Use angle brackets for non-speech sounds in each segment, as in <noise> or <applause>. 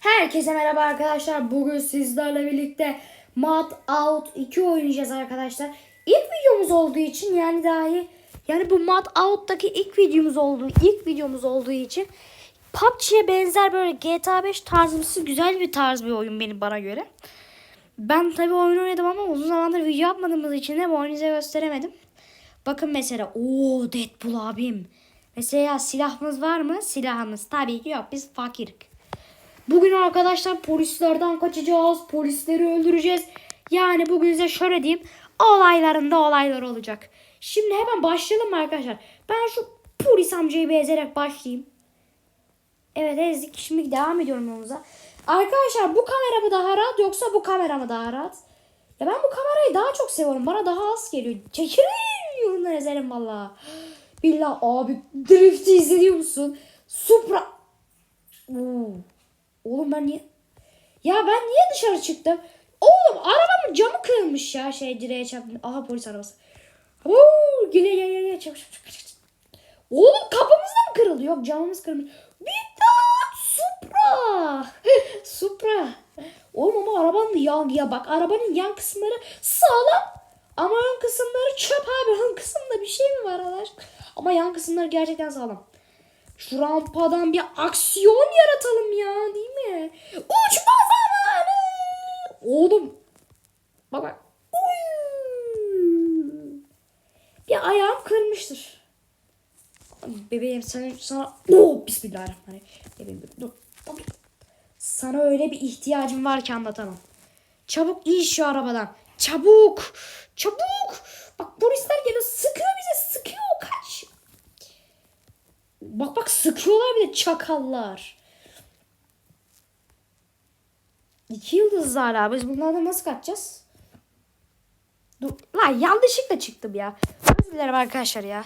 Herkese merhaba arkadaşlar. Bugün sizlerle birlikte Mud Out 2 oynayacağız arkadaşlar. İlk videomuz olduğu için yani dahi yani bu Mud Out'taki ilk videomuz olduğu ilk videomuz olduğu için PUBG'ye benzer böyle GTA 5 tarzımsı güzel bir tarz bir oyun benim bana göre. Ben tabii oyun oynadım ama uzun zamandır video yapmadığımız için de bu oyunu size gösteremedim. Bakın mesela o Deadpool abim. Mesela silahımız var mı? Silahımız tabii ki yok. Biz fakirik. Bugün arkadaşlar polislerden kaçacağız. Polisleri öldüreceğiz. Yani bugün size şöyle diyeyim. Olaylarında olaylar olacak. Şimdi hemen başlayalım mı arkadaşlar? Ben şu polis amcayı bir ezerek başlayayım. Evet ezdik. Şimdi devam ediyorum yolumuza. Arkadaşlar bu kamera mı daha rahat yoksa bu kamera mı daha rahat? Ya ben bu kamerayı daha çok seviyorum. Bana daha az geliyor. Çekirin yorumlar ezerim valla. Billah abi Drift'i izliyor musun? Supra. Oo. Oğlum ben niye... Ya ben niye dışarı çıktım? Oğlum arabamın camı kırılmış ya şey direğe çarptım. Aha polis arabası. Oo, gele gele gele çabuk çabuk çabuk. Oğlum kapımız da mı kırıldı? Yok camımız kırılmış. Bidat Supra. <laughs> Supra. Oğlum ama arabanın yan ya bak arabanın yan kısımları sağlam. Ama ön kısımları çöp abi. Ön kısımda bir şey mi var Allah aşkına? Ama yan kısımları gerçekten sağlam. Şu rampadan bir aksiyon yaratalım ya değil mi? Uçma zamanı. Oğlum. Uy. Bir ayağım kırmıştır. Bebeğim sana, sana... Oh, Bismillahirrahmanirrahim. Bebeğim dur. dur. Sana öyle bir ihtiyacım var ki anlatamam. Çabuk in şu arabadan. Çabuk. Çabuk. Bak polisler geliyor sıkıyor bize. Bak bak sıkıyorlar bir de çakallar. İki yıldızlar abi. Biz bunlardan nasıl kaçacağız? Dur. Lan yanlışlıkla çıktım ya. Özür dilerim arkadaşlar ya.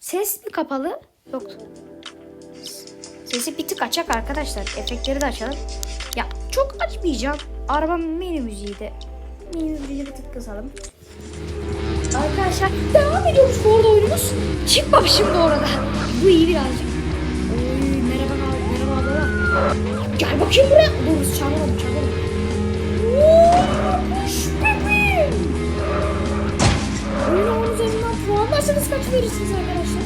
Ses mi kapalı? Yok. Sesi bir tık açak arkadaşlar. Efektleri de açalım. Ya çok açmayacağım. Arabamın menü müziği de. Menü müziği bir tık kısalım. Arkadaşlar devam ediyormuş bu arada oyunumuz. Çıkmamışım bu arada. Bu iyi birazcık. Oy merhaba abi merhaba abla. Gel bakayım buraya. Dur çağırmadım. Oo, Kuş bebeğim. Oyuna onun üzerinden puanlarsanız kaç verirsiniz arkadaşlar?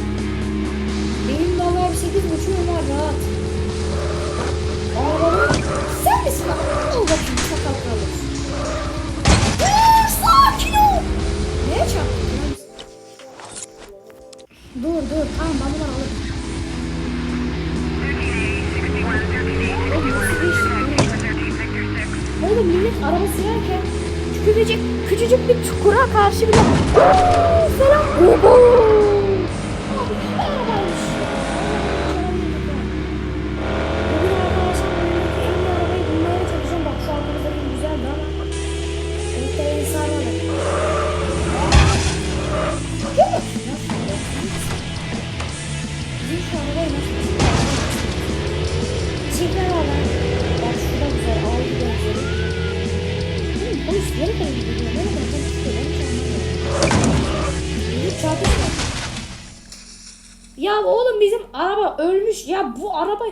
Benim vallahi bir sekiz buçuğum var rahat. Dur tamam ben bunları alırım. Oğlum millet araba sürerken küçücük, küçücük bir çukura karşı bile "Oo, selam Ya oğlum bizim araba ölmüş. Ya bu araba...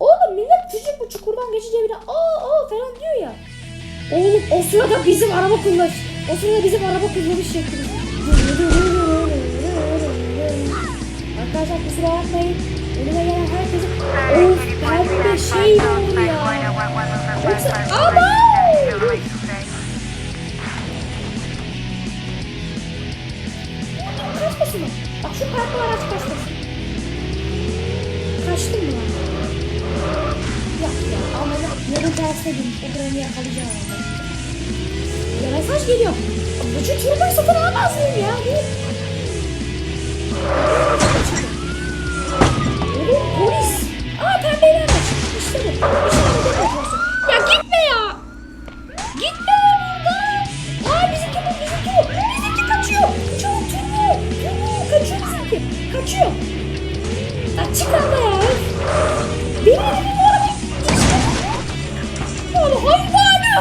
Oğlum millet küçük bu çukurdan geçince bile aa aa falan diyor ya. Oğlum o sırada bizim araba kullanmış. O sırada bizim araba kullanmış şeklimiz. Arkadaşlar kusura bakmayın. Önüme gelen herkese... Of ben de şey olur ya. Yoksa... Ama! Girmiş. O drone yakalayacağım. Ya mesaj geliyor. Bu şu turbayı satın alamaz mıyım ya? Değil. Polis. Aa pembeler de çıktı. İşte bu. De yapıyorsun. Ya gitme ya. Gitme buradan. Aa bizimki bu bizimki bu. Bizimki kaçıyor. Çabuk turbo. Turbo kaçıyor bizimki. Kaçıyor. Ya çık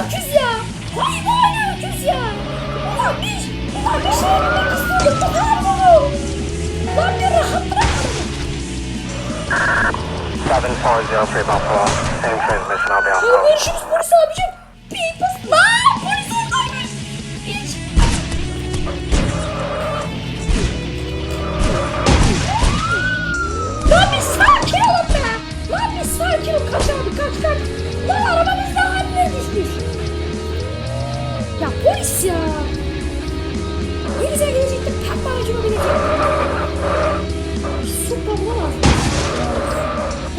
öküz ya. Hayvani öküz ya. Ulan biz, ulan bir şey yemek istiyorduk. Bu kadar bunu. Lan bir rahat bırak adamı. 7403 Buffalo. Same transmission, I'll be on post. görüşürüz polis abicim. Bir bas. Lan polis oradaymış. Lan bir sakin olun be. Lan bir sakin ol. Kaç abi kaç kaç. Düşmüş. Ya polis ya. Ne güzel gelecekti. Pembe aracıma binecektim. Bir supra bulamaz.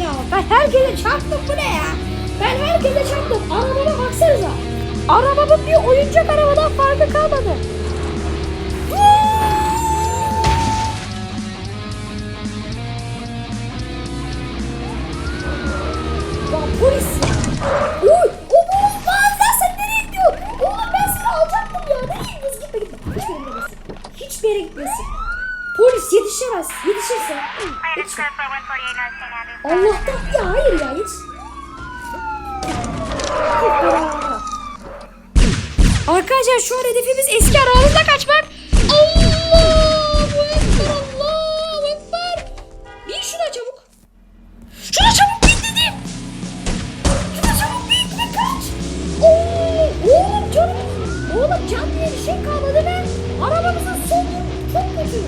Ya ben herkese çarptım bu ne ya? Ben herkese çarptım. Arabama baksanıza. Arabamın bir oyuncak arabadan farkı kalmadı. Arkadaşlar şu an hedefimiz eski arabamızla kaçmak. Allahu Ekber, Allahu Ekber. Bin şuna çabuk. Şuna çabuk bin dedim. Şuna çabuk bin ve kaç. Oo, oğlum canım. Oğlum can diye bir şey kalmadı be. Arabamızın sonu çok kötü.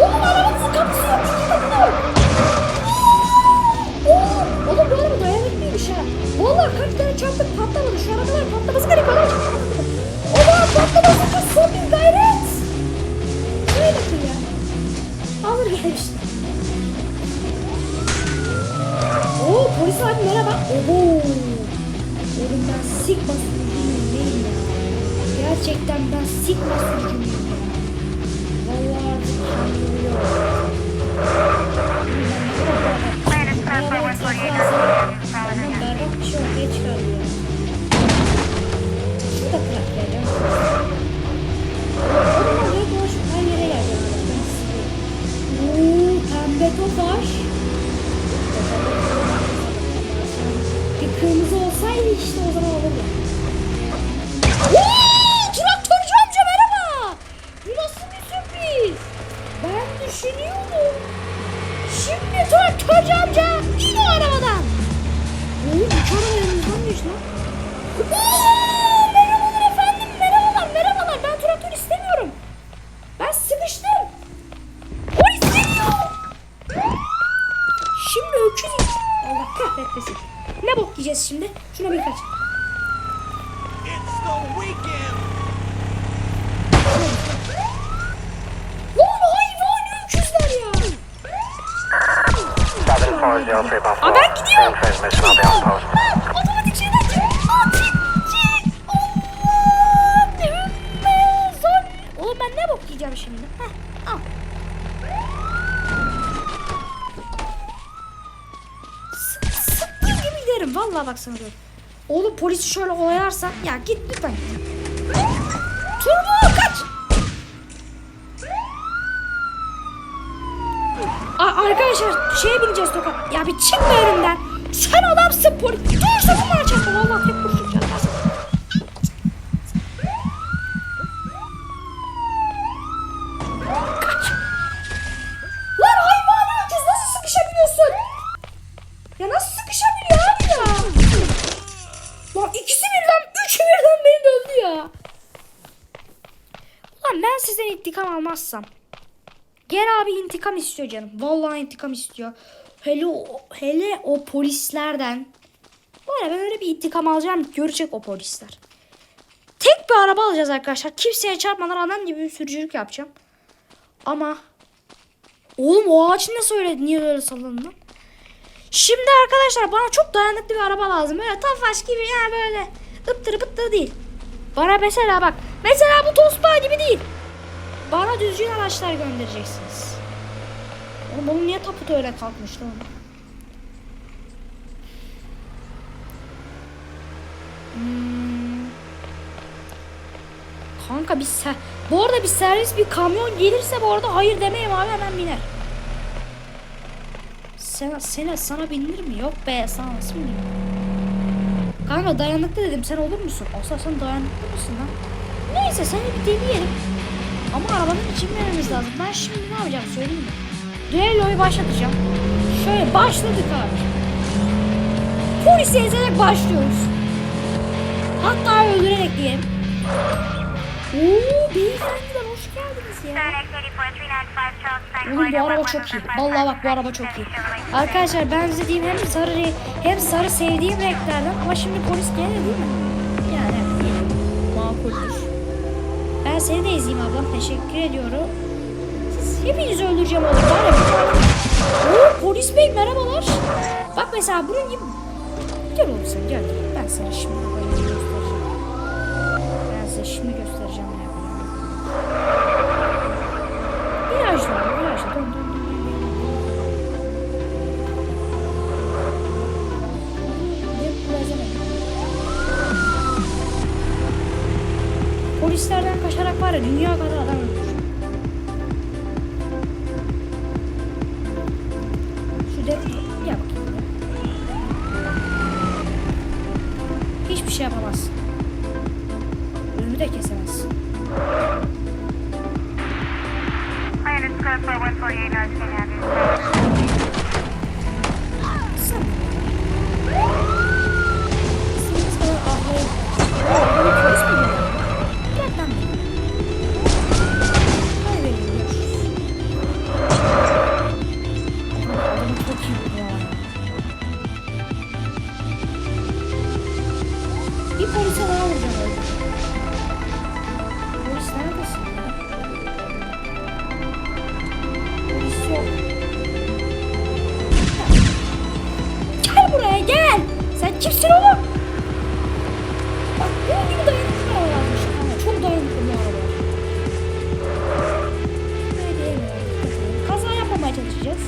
Oğlum arabamızın kapısı yok. İki yok. Oğlum, oğlum bu araba dayanıklıymış ha. Vallahi kaç tane çarptık patlamadı. Şu arabalar patlaması gerek. Düşünüyorum. Şimdi traktörcü amca in o arabadan. Oo, üç araba yanımızdaymış lan. Oo, merhabalar efendim, merhabalar, merhabalar. Ben traktör istemiyorum. Ben sıkıştım. Polis geliyor. Şimdi öküz... Allah kahretmesin. Ne bok yiyeceğiz şimdi? Şuna bir kaç. It's the weekend. Lan hayvan öküzler ya. 7403 Buffalo. Aa, ben gidiyorum. Lan otomatik şeyden zor. Oğlum ben ne bok yiyeceğim şimdi? Heh, al. Sıktığım gibi giderim. Vallahi bak sana diyorum. Oğlum polisi şöyle oyalarsan. Ya git lütfen git kaç. A- arkadaşlar şeye bineceğiz tokat. Ya bir çıkma önümden. Sen adamsın polis. Dur sakın çarpma. Vallahi kurşun çarpmaz. Kaç. Lan hayvan öküz nasıl sıkışabiliyorsun? Ya nasıl sıkışabiliyor abi ya? Lan ikisi birden, üçü birden beni dövdü ya. Lan ben sizden intikam almazsam. Gel abi intikam istiyor canım. Vallahi intikam istiyor. Hele o, hele o polislerden. Var ya ben öyle bir intikam alacağım. Görecek o polisler. Tek bir araba alacağız arkadaşlar. Kimseye çarpmadan adam gibi bir sürücülük yapacağım. Ama oğlum o ağaç nasıl öyle niye öyle sallandı? lan? Şimdi arkadaşlar bana çok dayanıklı bir araba lazım. Böyle tafaş gibi ya böyle ıttırı bıttırı değil. Bana mesela bak. Mesela bu tospa gibi değil. Bana düzgün araçlar göndereceksiniz. Oğlum bunun niye taputu öyle kalkmış lan? Hmm. Kanka bir ser... Bu arada bir servis bir kamyon gelirse bu arada hayır demeyeyim abi hemen biner. Sen, sene, sana binir mi? Yok be sana nasıl binir? Kanka dayanıklı dedim sen olur musun? Olsa sen dayanıklı mısın lan? Neyse seni bir deneyelim. Ama arabanın için vermemiz lazım. Ben şimdi ne yapacağım söyleyeyim mi? Düelloyu başlatacağım. Şöyle başladık abi. polisi ezerek başlıyoruz. Hatta öldürerek diyelim. Oo beyefendiler hoş geldiniz ya. Oğlum bu araba çok iyi. Vallahi bak bu araba çok iyi. Arkadaşlar ben size diyeyim hem sarı hem sarı sevdiğim renklerden ama şimdi polis gelir değil mi? Ben seni de ezeyim ablam. Teşekkür ediyorum. Siz hepinizi öldüreceğim oğlum. Var ya. Oo, polis bey merhabalar. Bak mesela bunun gibi. Gel oğlum sen gel. Ben sana şimdi arabayı göstereceğim. Ben size şimdi göstereceğim ne yapacağım. Kaçarak var ya dünya kadar adam Oğlum? Bak bu gibi dayanıklı arabalarmış. kanka. Çok dayanıklı bu arabalar. Böyle diyemiyorum. dikkat edin. Kaza yapmamaya çalışacağız.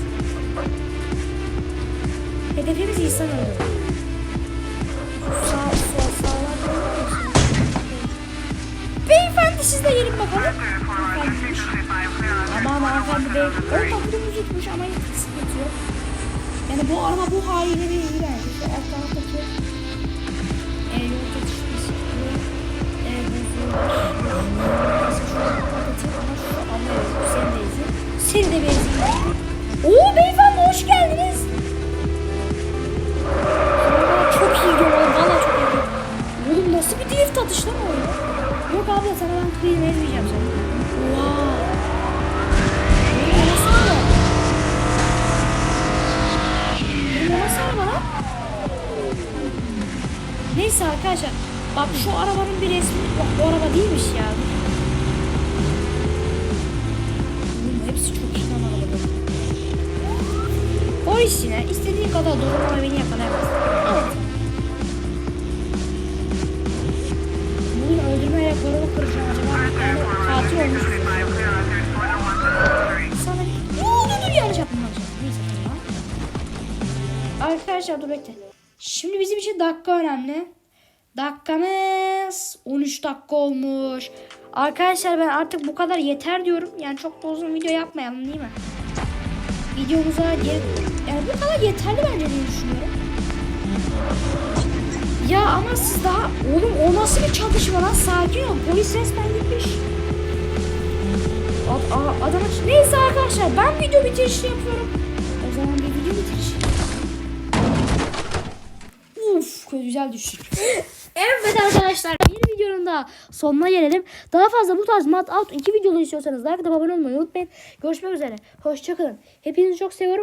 Hedefimiz insan öldürmek. Beyefendi siz de gelin bakalım. Aman hanımefendi bey. O kapıda tutmuş ama hiç yok. Yani bu araba bu haliyle bir iyi bence. Şu alt taraftaki Seni de benzeyeyim. Oo beyefendi hoş geldiniz. Çok iyi diyorlar. Valla çok iyi. Oğlum nasıl bir drift atış lan o? Yok abla sana ben kıyım ezmeyeceğim seni. Wow. Bak şu arabanın bir resmi. Bak bu araba değilmiş ya. Oğlum hepsi çok iyi lan arabalar. Polis yine istediğin kadar ama beni yakalayamaz. Evet. Bunun öldürme rekorunu kıracağım acaba. Yani katil olmuş. Sana oldu dur yanlış yaptım acaba. Neyse tamam. Arkadaşlar dur bekle. Şimdi bizim için dakika önemli. Dakikamız 13 dakika olmuş. Arkadaşlar ben artık bu kadar yeter diyorum. Yani çok da uzun video yapmayalım değil mi? Videomuza. Yani bu kadar yeterli bence diye düşünüyorum. Ya ama siz daha... Oğlum o nasıl bir çatışma lan? Sakin ol. Polis resmen gitmiş. Ad, a, adama... Neyse arkadaşlar ben video bitirişi yapıyorum. O zaman bir video bitirişi. Uf güzel düştü. Evet arkadaşlar bir videonun daha sonuna gelelim. Daha fazla bu tarz mat out 2 videoları istiyorsanız like atıp abone olmayı unutmayın. Görüşmek üzere. Hoşçakalın. Hepinizi çok seviyorum.